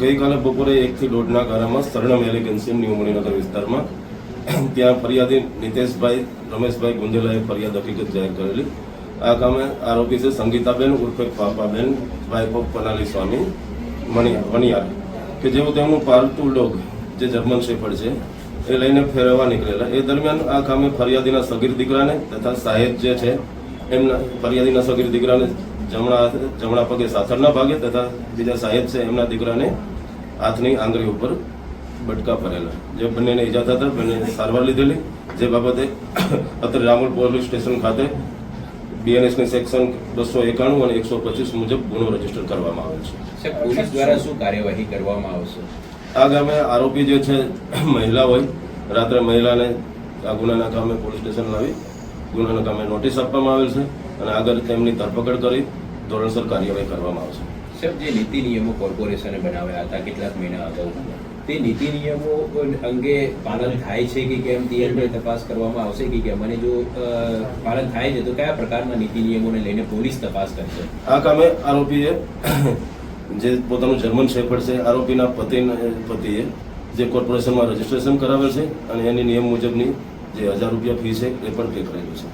ગઈકાલે બપોરે એકથી દોઢના ગારામાં શરણમ એલિગન્સીમ ન્યૂ મણિનગર વિસ્તારમાં. ત્યાં ફરિયાદી નિતેશભાઈ, રમેશભાઈ ગુંદેલાએ ફરિયાદ હકીકત જાહેર કરેલી. આ કામે આરોપી છે સંગીતાબેન ઉર્ફે પાપાબેન વાઇફ ઓફ પનાલી સ્વામી મણિયાર, કે જેઓ તેમનું પાલતુ ડોગ જે જર્મન શેફળ છે, એ લઈને ફેરવવા નીકળેલા. એ દરમિયાન આ કામે ફરિયાદીના સગીર દીકરાને તથા સાહેબ જે છે, એમના ફરિયાદીના સગીર દીકરાને જમણા જમણા પગે સાથળના ભાગે તથા બીજા સાહેબ છે, એમના દીકરાને હાથની આંગળી ઉપર બટકા ભરેલા. જે બંનેને ઈજા થતા બંને સારવાર લીધેલી. જે બાબતે અત્યારે રામોલ પોલીસ સ્ટેશન ખાતે બીએનએસની સેક્શન બસો એકાણું અને એકસો પચીસ મુજબ ગુનો રજિસ્ટર કરવામાં આવેલ છે. પોલીસ દ્વારા શું કાર્યવાહી કરવામાં આવશે? આ ગામે આરોપી જે છે મહિલા હોય રાત્રે મહિલાને આ ગુનાના કામે પોલીસ સ્ટેશન લાવી ગુનાના કામે નોટિસ આપવામાં આવેલ છે અને આગળ તેમની ધરપકડ કરી ધોરણસર કાર્યવાહી કરવામાં આવશે. સાહેબ જે નીતિ નિયમો કોર્પોરેશને બનાવ્યા હતા કેટલાક મહિના અગાઉ તે નીતિ નિયમો અંગે પાલન થાય છે કે કેમ? તે અંગે તપાસ કરવામાં આવશે કે કેમ? અને જો પાલન થાય છે તો કયા પ્રકારના નીતિ નિયમોને લઈને પોલીસ તપાસ કરશે? આ કામે આરોપીએ જે પોતાનું જર્મન શેફર્ડ છે, આરોપીના પતિ પતિએ જે કોર્પોરેશનમાં રજીસ્ટ્રેશન કરાવેલ છે અને એની નિયમ મુજબની જે હજાર રૂપિયા ફી છે, એ પણ પે કરેલું છે.